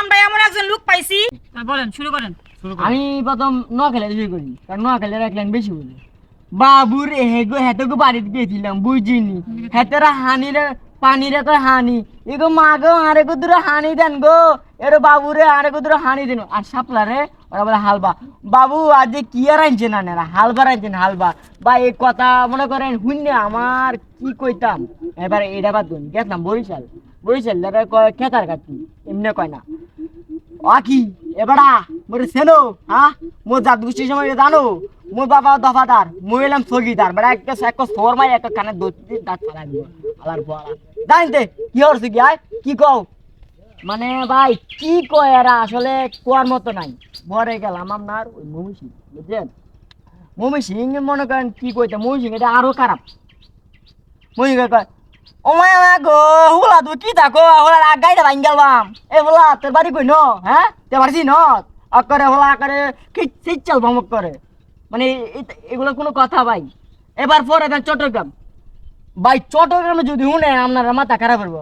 আমরা এমন একজন লোক পাইছি। বলেন শুরু করেন। আমি প্রথম নোয়াখালী শুরু করি কারণ নোয়াখালীর এক লাইন বেশি বলে। বাবুর হেগো হেতগো বাড়িতে গেছিলাম বুঝিনি। হেতেরা হানিরে পানিরে কয় হানি। এগো মা গো আরে গো দূরে হানি দেন গো। এর বাবুরে আরে গো দূরে হানি দেন। আর সাপলারে ওরা বলে হালবা। বাবু আজ কি আর আনছেন আনেরা হালবা আনছেন হালবা। বা এই কথা মনে করেন শুনলে আমার কি কইতাম? এবার এটা বাদ দিন গেছিলাম বরিশাল। বরিশাল কয় খেতার কাটি এমনি কয় না। আকি এবারা মোরে সেনো হ্যাঁ মোর জাত গোষ্ঠীর সময় জানো? মোর বাবা দফাদার, মই এলাম স্থগিতার। বেড়া একটা একটা সোর মাই একটা কানে দোষি দাঁত ফালা দিব আলার পড়া জানতে কি হচ্ছে কি, আয়? কি কও? মানে ভাই, কি কয় এরা? আসলে কোয়ার মতো নাই। ভরে গেলাম আপনার ওই মমি বুঝছেন? মমি সিং মনে করেন কি কইতে মমি এটা আরও খারাপ। মমি কয় ও মায়া মায়া গো, হুলা তুই কি থাকো? হুলা গাইটা ভাঙ গেলাম এ হুলা তোর বাড়ি কই ন? হ্যাঁ? তে পারছি ন অকরে হুলা করে কি সিচ্ছাল ভমক করে। মানে এগুলো কোনো কথা ভাই। এবার পরে দেন চট্টগ্রাম। ভাই, চট্টগ্রামে যদি শুনে আপনার মাথা খারাপ করব।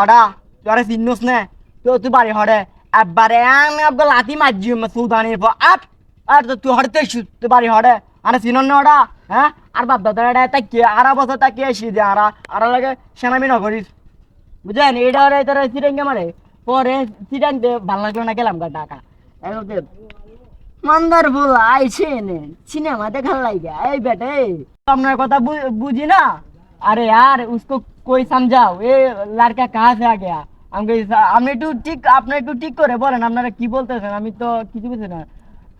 অডা তোরে চিনোস না? তো তুই বাড়ি হরে। একবারে আমি আপনার লাথি মারছি সুদানির পর। আট আর তুই হরতে তুই বাড়ি হরে। আরে চিনন না ওটা হ্যাঁ? আর বাপ দাদারা এটা তাকিয়ে, আরা বছর তাকিয়ে আসি যে আরা আরা লাগে সেনামি নগরীর। বুঝলেন? এটা ওরা তারা চিটাঙ্গে মারে। পরে চিটাঙ্গে ভালো লাগল না, গেলাম গা ঢাকা। মান্দার বলা আইছে এনে সিনেমা দেখার লাগে এই বেটে আপনার কথা বুঝি না? আরে আর উসকো কই সামজাও? এ লড়কা কাহা সে আ? গয়া আমি আপনি একটু ঠিক, আপনি একটু ঠিক করে বলেন, আপনারা কি বলতেছেন? আমি তো কিছু বুঝি না।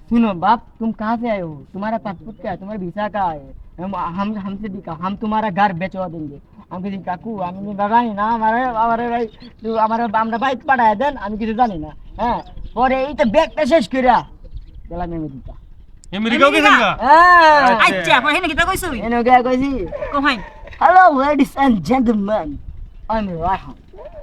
सुनो बाप तुम कहाँ से आए हो तुम्हारा पासपोर्ट क्या है तुम्हारा वीसा कहाँ है हम हम हमसे दिखाओ हम तुम्हारा घर बेचवा देंगे আমি কিছু কাকু আমি তো জানি না আমার আমার ভাই আমার আমরা বাইক পাঠায় দেন আমি কিছু জানি না হ্যাঁ পরে এই তো ব্যাগটা শেষ করে গেলাম আমেরিকা আমেরিকাও গেছেন গা? হ্যাঁ আচ্ছা কই হেনে কিতা কইছো এনে গিয়ে কইছি কহাই Hello, ladies and gentlemen. I'm Rahan.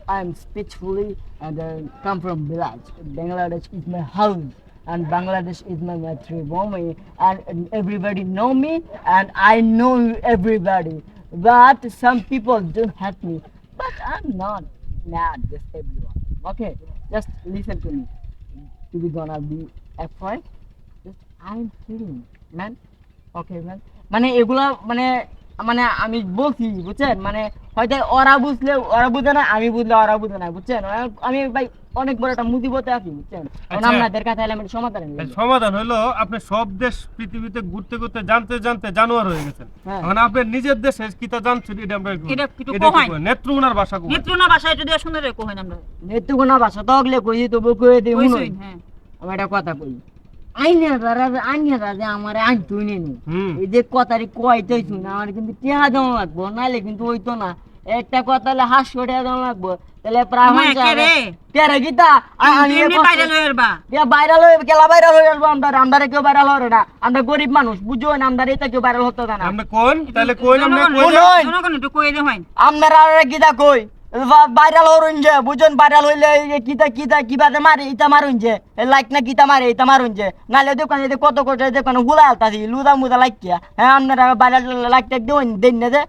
I'm speechfully and uh, come from village. Bangladesh is my house, and Bangladesh is my matrimony, and, and everybody know me, and I know everybody. But some people don't hate me, but I'm not mad with everyone. Okay, just listen to me. To be gonna be a friend, just I'm kidding, man. Okay, ma'am মানে এগুলা মানে মানে আমি বলছি বুঝছেন মানে হয়তো ওরা বুঝলে ওরা বুঝে না আমি বুঝলে ওরা বুঝে না বুঝছেন? আমি ভাই অনেক বড় একটা মুসিবতে আছি বুঝছেন? আচ্ছা। আপনাদের কাছে এলে আমি সমাধান সমাধান হলো আপনি সব দেশ পৃথিবীতে ঘুরতে ঘুরতে জানতে জানতে জানোয়ার হয়ে গেছেন। হ্যাঁ। এখন আপনি নিজের দেশে কিতা জানছেন এটা আমরা এটা এটা কহাই। একটু নেত্রকোনার ভাষা কই নেত্রনা ভাষায় যদি সুন্দর কহাই আমরা। নেত্রকোনা ভাষা তগলে কইছি তবু কয়ে দিই শুনুন। কইছই হ্যাঁ। আমি একটা কথা কই। আইনে দাদা আইনে দাদা আমার আইন তুই নেই হুম। এই যে কথাটি কইতেই শুন আমার কিন্তু টেহা লাগবো নাহলে কিন্তু না। একটা কথা হলে হাস টেহা দেওয়া লাগবো। তাহলে প্রায় তোমায় হচ্ছে কে রে? তেরে গীতা? আমি বাইরে লই হয়ে গেলা আসব আমরা আমরা কেউ না। আমরা গরিব মানুষ বুঝো না আমরা এটা কেউ ভাইরাল হতে না। আপনি কোন? তাহলে কোন জনগণ- কোন? কোন? একটু কই দে হয় আমরা আর গীতা কই? ভাইরাল হরুন যে বুঝুন ভাইরাল হইলে কিতা কিতা কিবাতে মারে ইতা মারুন যে লাইক না কিতা মারে ইতা মারুন যে নালে দোকান কত কত দোকানে হুলা আলতাছি লুদা মুদা লাইক হ্যাঁ আপনারা ভাইরাল লাইক দেন দেন না যে।